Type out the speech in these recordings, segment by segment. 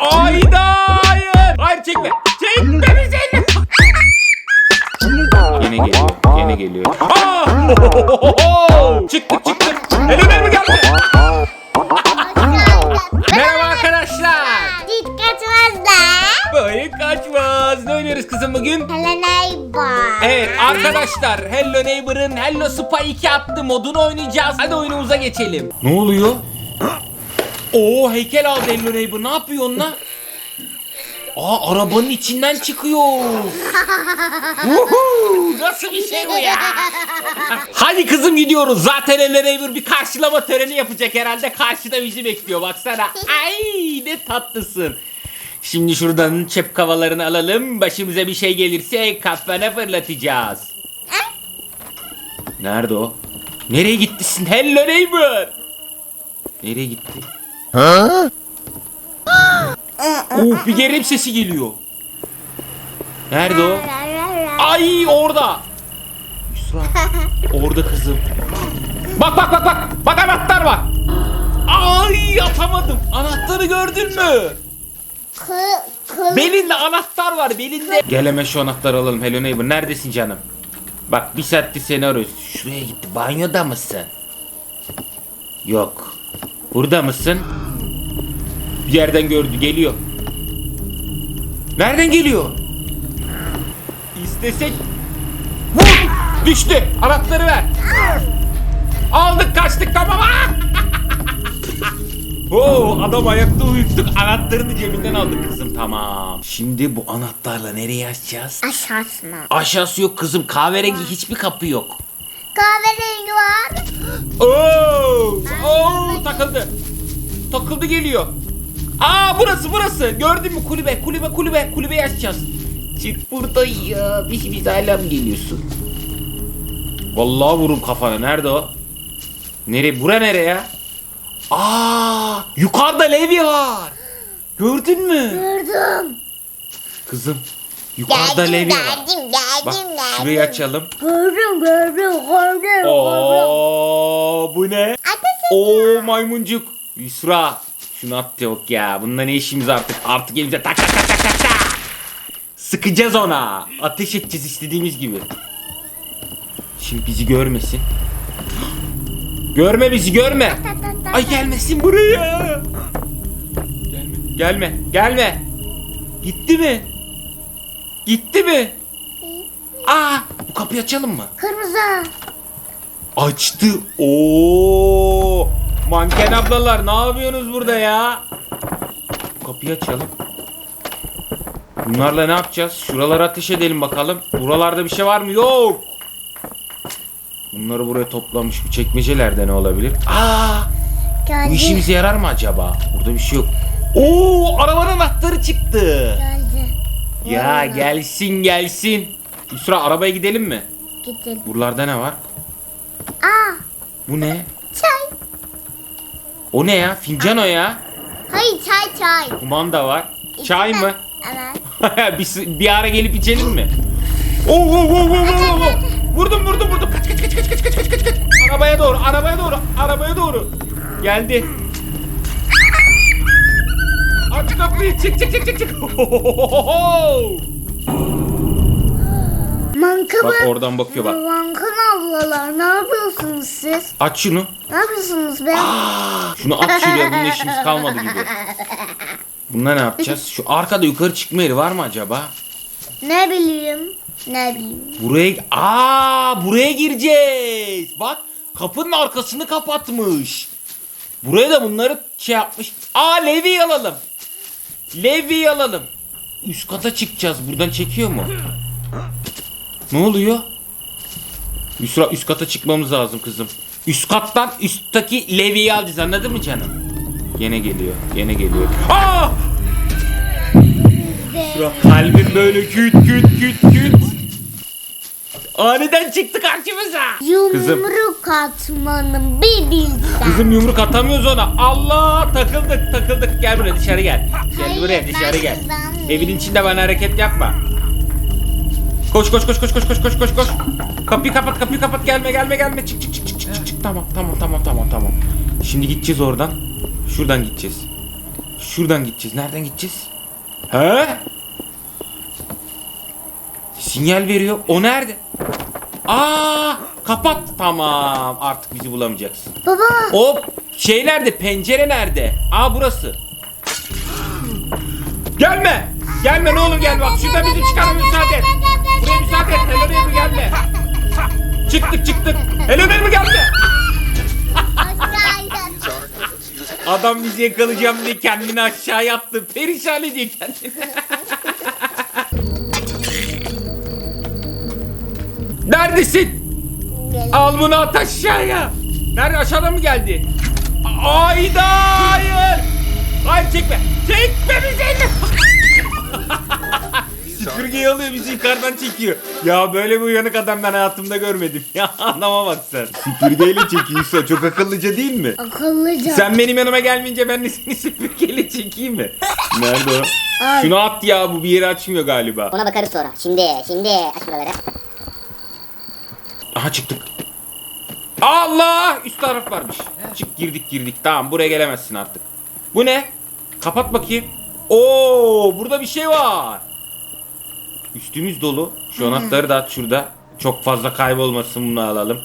Ayda hayır. Hayır çekme. Çekme bizi. Yine geliyor. Yine geliyor. Aa! çıktık çıktık. Elime mi geldi? Merhaba arkadaşlar. Dikkat fazla. Böyle kaçmaz. Ne oynuyoruz kızım bugün? Helena var. Evet arkadaşlar Hello Neighbor'ın Hello Spy 2 adlı modunu oynayacağız. Hadi oyunumuza geçelim. Ne oluyor? Oo heykel aldı Hello Neighbor. Ne yapıyor onunla? Aa arabanın içinden çıkıyor. Nasıl bir şey bu ya? Hadi kızım gidiyoruz. Zaten Neighbor bir karşılama töreni yapacak herhalde. Karşıda bizi bekliyor baksana. Ay ne tatlısın. Şimdi şuradan çöp kavalarını alalım. Başımıza bir şey gelirse kafana fırlatacağız. Nerede o? Nereye gittisin? Hello neighbor. Nereye gitti? Of bir gerim sesi geliyor. Nerede o? Ay orada. Yusra. Orada kızım. Bak bak bak bak. Bak anahtar var. Ay atamadım. Anahtarı gördün mü? Belinde anahtar var belinde. Gel hemen şu anahtarı alalım. Hello neighbor neredesin canım? Bak bir saattir seni arıyoruz. Şuraya gitti. Banyoda mısın? Yok. Burada mısın? Bir yerden gördü. Geliyor. Nereden geliyor? İstesek... Vur! Düştü. Anahtarı ver. Aldık kaçtık tamam. Oo, adam ayakta uyuttuk. Anahtarını cebinden aldık kızım. Tamam. Şimdi bu anahtarla nereye açacağız? aşağısına. Aşağısı yok kızım. Kahverengi hiçbir kapı yok. Kahverengi var. Oo! Oo! Takıldı. Takıldı geliyor. Aa burası burası. Gördün mü kulübe kulübe kulübe kulübeyi açacağız. Çık burada ya. Biz biz hala mı geliyorsun? Vallahi vururum kafana. Nerede o? Nere? Bura nereye ya? Aa! Yukarıda levye var. Gördün mü? Gördüm. Kızım. Yukarıda Geldim, levye var. geldim, Bak geldim, geldim. şurayı açalım. Gördüm, gördüm, gördüm. Oo bu ne? Ateş Oo maymuncuk. Yusra. Şunu at yok ya. Bununla ne işimiz artık? Artık elimize tak tak tak tak tak tak. Sıkacağız ona. Ateş edeceğiz istediğimiz gibi. Şimdi bizi görmesin. Görme bizi görme. Ay gelmesin buraya. Gelme. Gelme. Gelme. Gitti mi? Gitti mi? Aa, bu kapıyı açalım mı? Kırmızı. Açtı. Oo! Manken ablalar ne yapıyorsunuz burada ya? Kapıyı açalım. Bunlarla ne yapacağız? Şuralara ateş edelim bakalım. Buralarda bir şey var mı? Yok. Bunları buraya toplamış. Bu çekmecelerde ne olabilir? Aa! Bu Geldi. işimize yarar mı acaba? Burada bir şey yok. Oo! Arabanın anahtarı çıktı. Geldi. Ya gelsin gelsin. Yusra arabaya gidelim mi? Gidelim. Buralarda ne var? Aa Bu ne? çay. O ne ya? Fincan o ya. Hayır çay çay. Kumanda var. Çay mı? Evet. bir, bir ara gelip içelim mi? Oo, oo, oo, oo, oo, oo. Vurdum vurdum vurdum. Kaç kaç kaç kaç kaç kaç kaç kaç. Arabaya doğru arabaya doğru arabaya doğru. Geldi. Kapıyı çık çık çık çık çık. Mankabı. bak oradan bakıyor bak. Mankan ablalar ne yapıyorsunuz siz? Aç şunu. Ne yapıyorsunuz be? Şunu at şuraya bunun işimiz kalmadı gibi. Bununla ne yapacağız? Şu arkada yukarı çıkma yeri var mı acaba? Ne bileyim. Ne bileyim. Buraya aa buraya gireceğiz. Bak kapının arkasını kapatmış. Buraya da bunları şey yapmış. Aa Levi'yi alalım. Levi'yi alalım. Üst kata çıkacağız. Buradan çekiyor mu? Ne oluyor? Üst, üst kata çıkmamız lazım kızım. Üst kattan üstteki Levi'yi alacağız anladın mı canım? Gene geliyor. Gene geliyor. Aa! Şura kalbim böyle küt küt küt küt. Aniden çıktı karşımıza. Kızım. Yumruk atmanın bir bilsen. Kızım yumruk atamıyoruz ona. Allah takıldık takıldık. Gel buraya dışarı gel. Gel Hayır, buraya ben dışarı gel. kızım. Evin içinde bana hareket yapma. Koş koş koş koş koş koş koş koş koş. Kapıyı kapat kapıyı kapat gelme gelme gelme. Çık çık çık çık çık çık. tamam tamam tamam tamam tamam. Şimdi gideceğiz oradan. Şuradan gideceğiz. Şuradan gideceğiz. Nereden gideceğiz? He? Sinyal veriyor. O nerede? Aa, kapat. Tamam. Artık bizi bulamayacaksın. Baba. O şey nerede? Pencere nerede? Aa burası. Gelme. Gelme ne olur gel bak. Şurada bizi çıkarma müsaade et. Buraya müsaade et. Hello Neighbor gelme. Çıktık çıktık. Hello Neighbor gelme. Adam bizi yakalayacağım diye kendini aşağı attı. Perişan ediyor kendini. Neredesin? Al bunu at aşağıya. Nerede aşağıda mı geldi? Ayda hayır. Hayır çekme. Çekme bizi. Süpürgeyi alıyor bizi yukarıdan çekiyor. Ya böyle bir uyanık adam ben hayatımda görmedim. Ya anlama bak sen. Süpürgeyle çekiyorsa çok akıllıca değil mi? Akıllıca. Sen benim yanıma gelmeyince ben de seni süpürgeyle çekeyim mi? Nerede o? Ay. Şunu at ya bu bir yeri açmıyor galiba. Ona bakarız sonra. Şimdi, şimdi aç buraları. Aha çıktık. Allah! Üst taraf varmış. Çık girdik girdik. Tamam buraya gelemezsin artık. Bu ne? Kapat bakayım. Oo, burada bir şey var. Üstümüz dolu. Şu anahtarı da at şurada. Çok fazla kaybolmasın bunu alalım.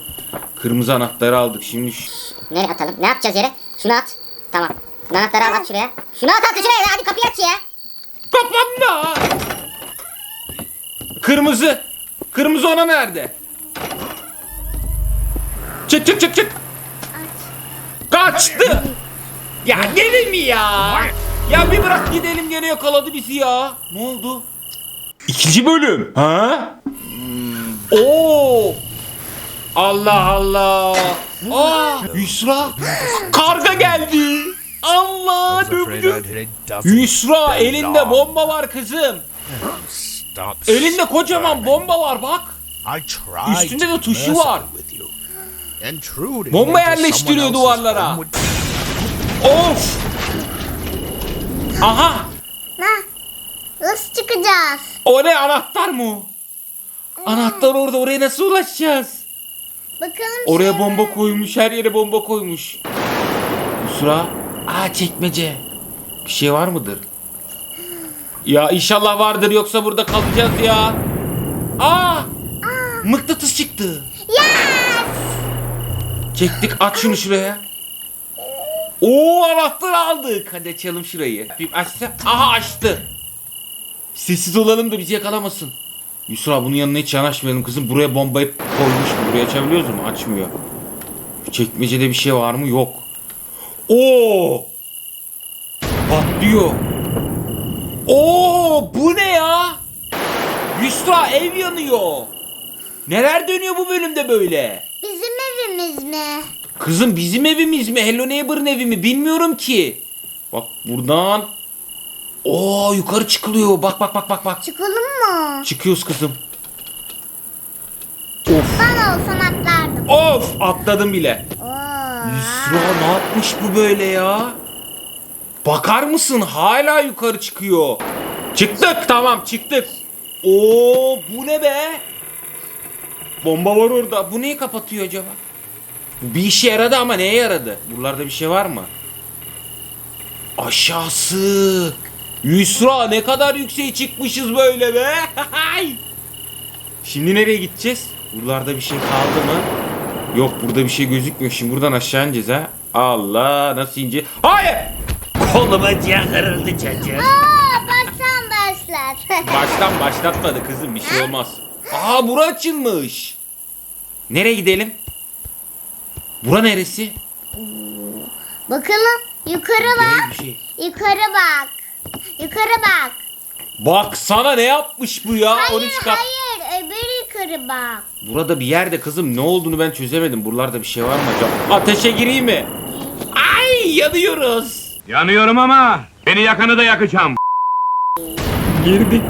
Kırmızı anahtarı aldık. Şimdi şu... Nereye atalım? Ne atacağız yere? Şunu at. Tamam. Anahtarı al at şuraya. Şunu at at şuraya. Hadi kapıyı aç ya. Kapanma! Kırmızı. Kırmızı ona nerede? Çık çık çık çık. Kaçtı. Ya gelir mi ya? Ya bir bırak gidelim gene yakaladı bizi ya. Ne oldu? İkinci bölüm. Ha? Oo. Allah Allah. Aa, Yusra. Karga geldi. Allah Duffy. Yusra elinde bomba var kızım. Stop Elinde kocaman bomba var bak. I tried Üstünde de tuşu var. Bomba yerleştiriyor duvarlara. Of. Aha. Ha, Nasıl çıkacağız? O ne anahtar mı? Anahtar orada oraya nasıl ulaşacağız? Bakalım Oraya şöyle. bomba koymuş her yere bomba koymuş. Yusra. Aa çekmece. Bir şey var mıdır? Ya inşallah vardır yoksa burada kalacağız ya. Aa. Mıknatıs çıktı. Çektik aç şunu şuraya. Oo anahtar aldık. Hadi açalım şurayı. Bir açsa. Aha açtı. Sessiz olalım da bizi yakalamasın. Yusra bunun yanına hiç yanaşmayalım kızım. Buraya bombayı koymuş mu? Buraya açabiliyoruz mu? Açmıyor. Çekmecede bir şey var mı? Yok. Oo! Patlıyor. Oo! Bu ne ya? Yusra ev yanıyor. Neler dönüyor bu bölümde böyle? Bizim evimiz mi? Kızım bizim evimiz mi? Hello Neighbor'ın evi mi? Bilmiyorum ki. Bak buradan. Oo yukarı çıkılıyor. Bak bak bak bak bak. Çıkalım mı? Çıkıyoruz kızım. Of. Ben olsam atlardım. Of atladım bile. Oo. Yusra ne yapmış bu böyle ya? Bakar mısın? Hala yukarı çıkıyor. Çıktık tamam çıktık. Oo bu ne be? Bomba var orada. Bu neyi kapatıyor acaba? Bir işe yaradı ama neye yaradı? Buralarda bir şey var mı? Aşağısı. Yusra ne kadar yükseğe çıkmışız böyle be. Şimdi nereye gideceğiz? Buralarda bir şey kaldı mı? Yok burada bir şey gözükmüyor. Şimdi buradan aşağı ineceğiz ha. Allah nasıl ince? Hayır! Kolum acıya kırıldı çocuğum. Aa, baştan başlat. Baştan başlatmadı kızım bir şey olmaz. Aa bura açılmış. Nereye gidelim? Bura neresi? Bakalım yukarı Değil bak. bir şey. Yukarı bak. Yukarı bak. Bak sana ne yapmış bu ya? Hayır 13 kat. hayır öbür yukarı bak. Burada bir yerde kızım ne olduğunu ben çözemedim. Buralarda bir şey var mı acaba? Ateşe gireyim mi? Ay yanıyoruz. Yanıyorum ama beni yakanı da yakacağım. Girdik.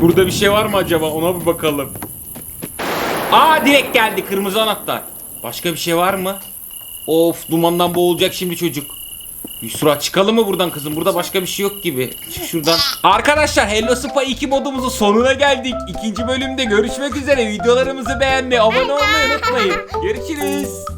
Burada bir şey var mı acaba? Ona bir bakalım. Aa direkt geldi kırmızı anahtar. Başka bir şey var mı? Of dumandan boğulacak şimdi çocuk. Yusra çıkalım mı buradan kızım? Burada başka bir şey yok gibi. Çık şuradan. Arkadaşlar Hello Spa 2 modumuzun sonuna geldik. İkinci bölümde görüşmek üzere. Videolarımızı beğenmeyi, abone olmayı unutmayın. Görüşürüz.